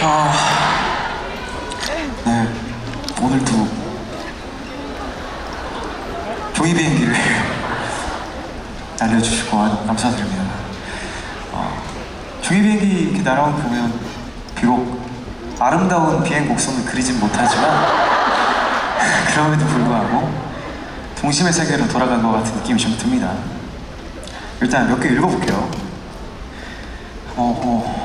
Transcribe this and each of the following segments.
아, 네, 오늘도 종이 비행기를 날려주시고 아주 감사드립니다. 어, 종이 비행기 이렇게 날아오는 거 보면 비록 아름다운 비행 곡선을 그리진 못하지만 그럼에도 불구하고 동심의 세계로 돌아간 것 같은 느낌이 좀 듭니다. 일단 몇 개 읽어볼게요. 어, 어.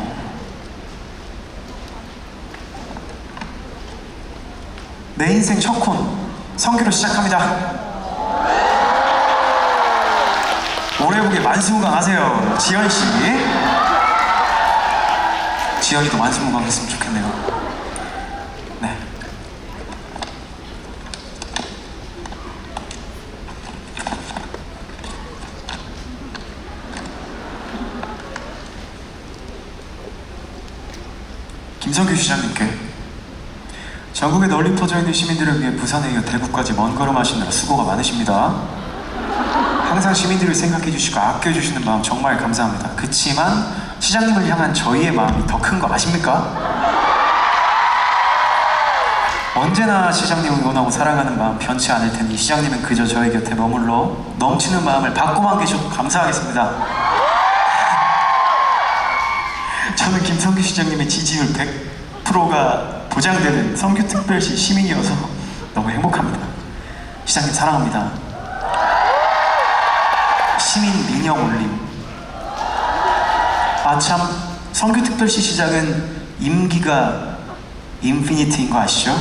내 인생 첫 콘, 성규로 시작합니다. 오래 보기 만수무강 하세요. 지현 씨. 지현이도 만수무강 했으면 좋겠네요. 네. 김성규 시장님께 전국에 널리 퍼져 있는 시민들을 위해 부산에 이어 대구까지 먼 걸음 하시느라 수고가 많으십니다. 항상 시민들을 생각해 주시고 아껴 주시는 마음 정말 감사합니다. 그치만 시장님을 향한 저희의 마음이 더 큰 거 아십니까? 언제나 시장님을 응원하고 사랑하는 마음 변치 않을 테니 시장님은 그저 저희 곁에 머물러 넘치는 마음을 받고만 계셔도 감사하겠습니다. 저는 김성규 시장님의 지지율 100%가 보장되는 성규특별시 시민이어서 너무 행복합니다. 시장님 사랑합니다. 시민 민영 올림. 아참 성규특별시 시장은 임기가 인피니트인 거 아시죠?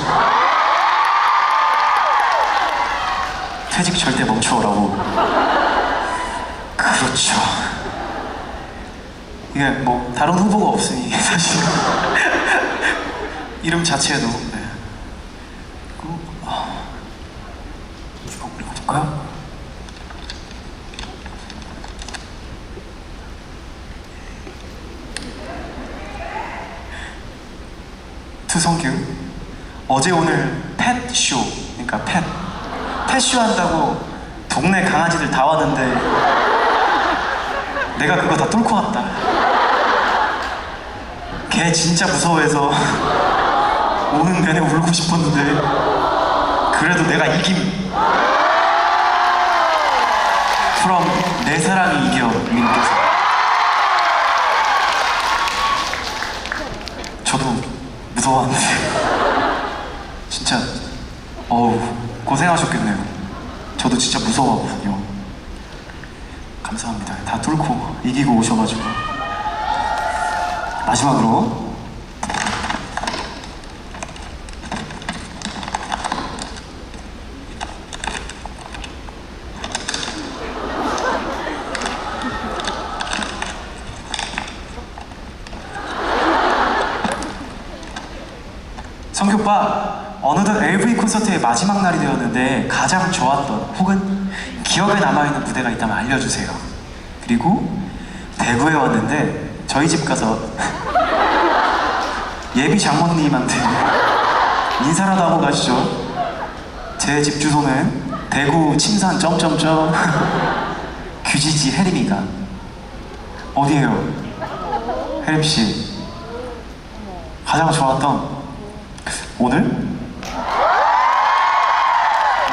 퇴직 절대 멈춰오라고. 그렇죠. 이게 뭐 다른 후보가 없으니 사실 이름 자체도 네. 그리고 아, 이거 읽어볼까요? 투성규. 어제 오늘 펫쇼. 그러니까 펫. 펫쇼 한다고 동네 강아지들 다 왔는데 내가 그거 다 뚫고 왔다. 걔 진짜 무서워해서 오는 내내 울고 싶었는데 그래도 내가 이김. 그럼 내 사랑이 이겨 님께서 저도 무서웠는데. 진짜 어우 고생하셨겠네요. 저도 진짜 무서워하거든요. 감사합니다. 다 뚫고 이기고 오셔가지고. 마지막으로 성규빠 어느덧 LV 콘서트의 마지막 날이 되었는데 가장 좋았던 혹은 기억에 남아있는 무대가 있다면 알려주세요. 그리고 대구에 왔는데 저희 집 가서 예비 장모님한테 인사라도 하고 가시죠. 제 집 주소는 대구 침산 점점점 규지지 혜림이가. 어디에요? 혜림씨. 가장 좋았던 오늘?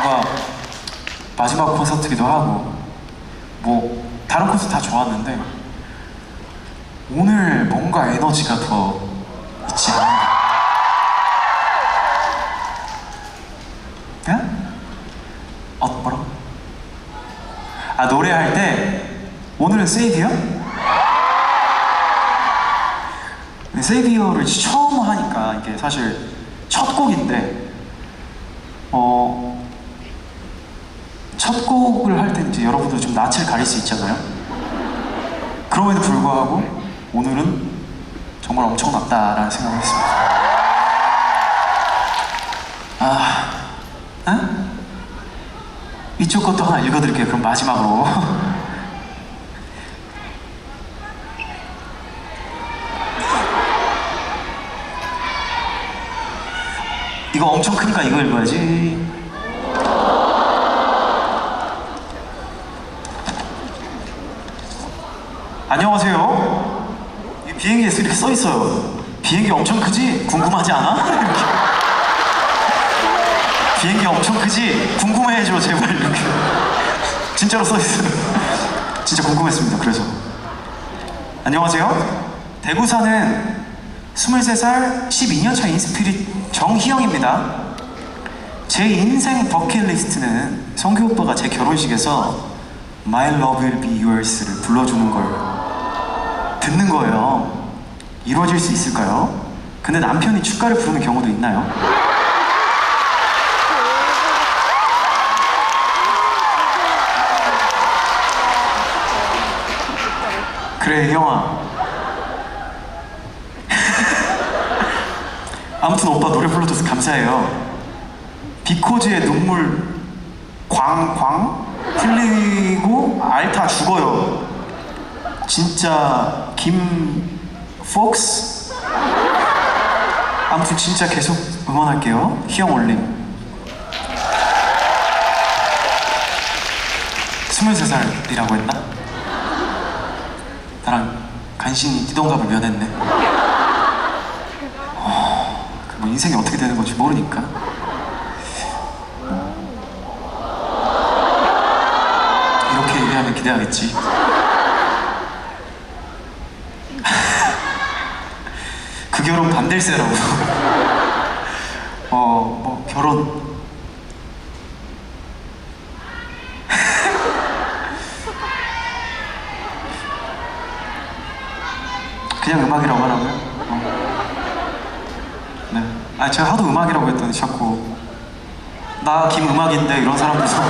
뭔가 마지막 콘서트기도 하고 뭐 다른 콘서트 다 좋았는데 오늘 뭔가 에너지가 더 있지 않나 네? 어 뭐라고? 아 노래할 때 오늘은 세이비어? 네, 세이비어를 처음 하니까 이게 사실 첫 곡인데 어, 첫 곡을 할 때 이제 여러분들 좀 낯을 가릴 수 있잖아요. 그럼에도 불구하고 오늘은 정말 엄청났다라는 생각을 했습니다. 아, 아? 이쪽 것도 하나 읽어드릴게요. 그럼 마지막으로. 이거 엄청 크니까 이거 읽어야지. 안녕하세요. 이 비행기에 이렇게 써 있어요. 비행기 엄청 크지? 궁금하지 않아? 비행기 엄청 크지? 궁금해해줘 제발 이렇게 진짜로 써 있어요 진짜 궁금했습니다 그래서 안녕하세요 대구 사는 23살 12년차 인스피릿 정희영입니다 제 인생 버킷리스트는 성규 오빠가 제 결혼식에서 My Love Will Be Yours를 불러주는 걸 듣는 거예요 이루어질 수 있을까요? 근데 남편이 축가를 부르는 경우도 있나요? 그래 형아 아무튼 오빠 노래 불러줘서 감사해요. 비코즈의 눈물 광광? 흘리고 알타 죽어요. 진짜 김 폭스? 아무튼 진짜 계속 응원할게요. 희영 올림. 23살이라고 했나? 나랑 간신히 띠동갑을 면했네. 어, 그뭐 인생이 어떻게 되는 건지 모르니까. 이렇게 얘기하면 기대하겠지. 그 결혼 반댈세라고. 어, 뭐 결혼 그냥 음악이라고 하라고요? 제가 하도 음악이라고 했더니 자꾸 나 김음악인데 이런 사람들 자꾸.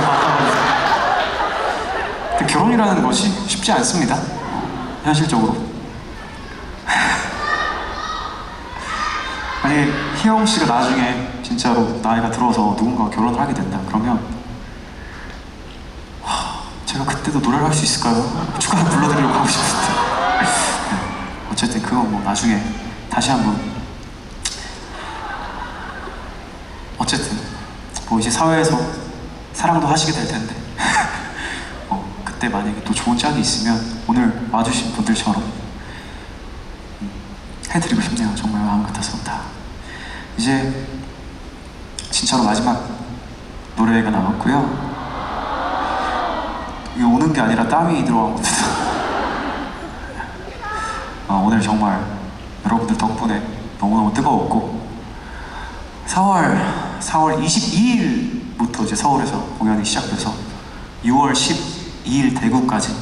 근데 결혼이라는 것이 쉽지 않습니다. 현실적으로. 만약에 희영 씨가 나중에 진짜로 나이가 들어서 누군가와 결혼을 하게 된다 그러면 하, 제가 그때도 노래를 할 수 있을까요? 축가를 불러드리려고 하고 싶은데. 네. 어쨌든 그건 뭐 나중에 다시 한번 어쨌든 뭐 이제 사회에서 사랑도 하시게 될 텐데. 어, 그때 만약에 또 좋은 짝이 있으면 오늘 와주신 분들처럼 음, 해드리고 싶네요. 정말 마음 같아서 다. 이제 진짜로 마지막 노래가 남았고요. 이게 오는 게 아니라 땀이 들어간 겁니다 어, 오늘 정말 여러분들 덕분에 너무너무 뜨거웠고 4월 4월 22일부터 이제 서울에서 공연이 시작돼서 6월 12일 대구까지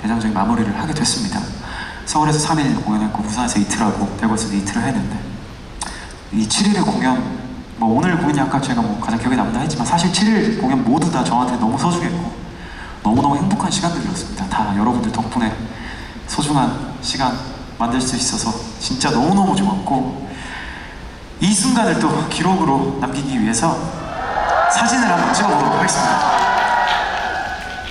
대장적인 마무리를 하게 됐습니다. 서울에서 3일 공연했고 부산에서 이틀하고 대구에서 이틀을 했는데 이 7일의 공연 뭐 오늘 공연이 아까 제가 뭐 가장 기억에 남다 했지만 사실 7일 공연 모두 다 저한테 너무 소중했고 너무너무 행복한 시간들이었습니다. 다 여러분들 덕분에 소중한 시간 만들 수 있어서 진짜 너무너무 좋았고 이 순간을 또 기록으로 남기기 위해서 사진을 한번 찍어보도록 하겠습니다.